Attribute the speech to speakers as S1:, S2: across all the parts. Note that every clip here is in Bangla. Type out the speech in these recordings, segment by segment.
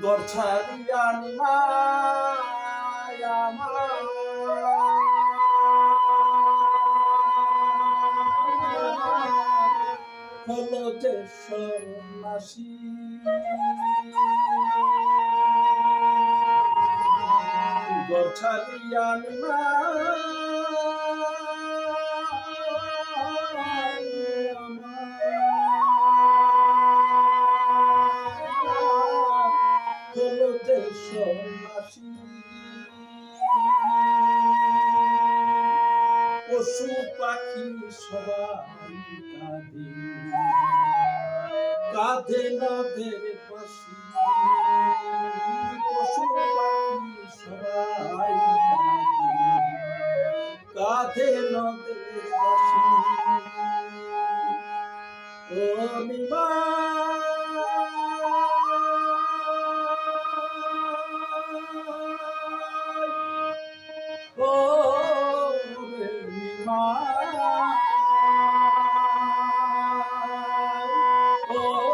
S1: দরছারিয়া নিমায় হলো যে সন্ন্যাসী হলো পশু পাখি সবাই কাঁদে। কাঁধে নদের পাশি পশু। পাখি সবাই কাঁদে। নদের পাশি। ও নিমা ও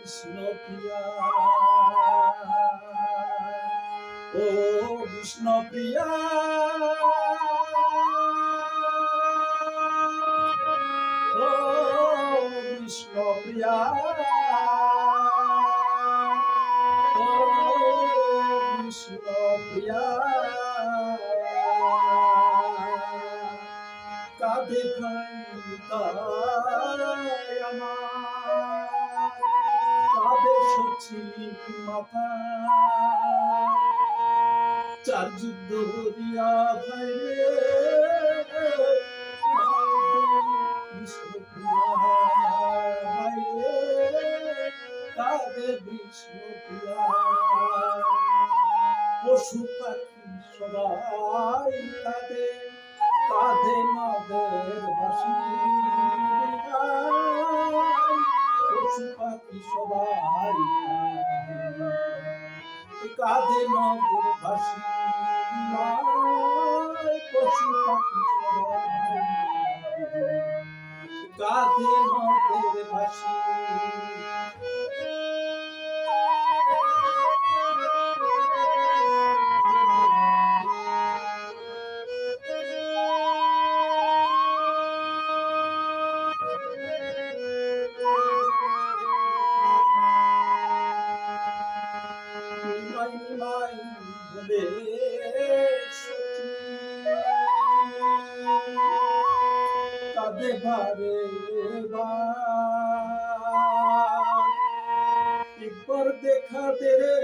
S1: কাঁধে বিষ্ণু প্রিয়া ও বিষ্ণু প্রিয়া ও বিষ্ণু প্রিয়া ও বিষ্ণু প্রিয়া কাঁধে খাই মাথা চার যুদ্ধ হরিয়া ভাই রে বিষ্ণুপ্রিয়া ভাই রে কাঁধে বিষ্ণুপ্রিয়া পশু পাখি সবাই কাঁধে কাঁধে নদের পশু পাখি সবাই কাঁধে নদের বাসি পশু পাখি কাঁধে কাঁধে ভারে একবার দেখা দে রে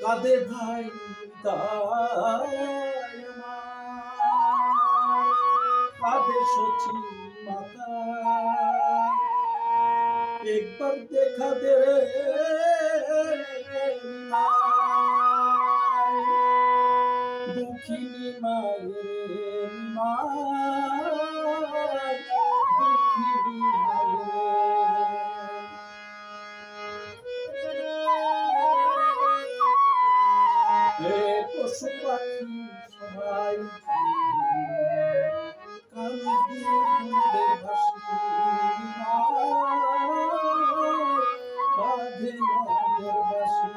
S1: কাঁদে ভাই কাঁদে সচি মাতা একবার দেখা দে রে। এ পশু পাখি সবাই কাঁধে বাসি।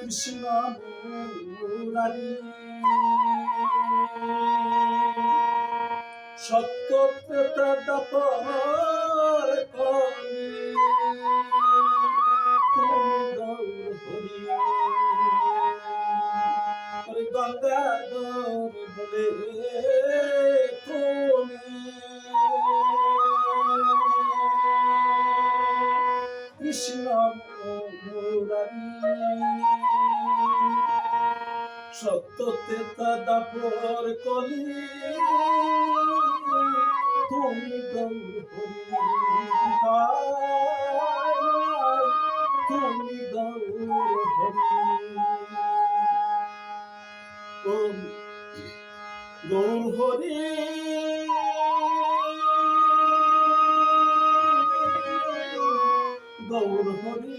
S1: কৃষ্ণ মুরারি। সত্য ত্রেতা দাপর কলি তুমি গৌর হরি সত্য তেতা দাপর কলি। তুমি তুমি গৌর হরি। গৌর হরি।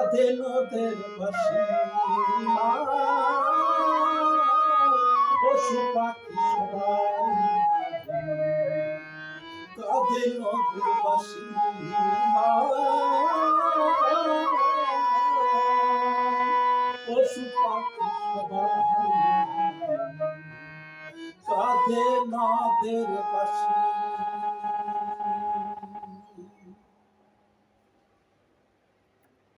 S1: কাঁধে নদের বাসি পশু পাখি সবাই কাঁধে নদের বাসি পশু পাখি সবাই কাঁধে নদের বাসি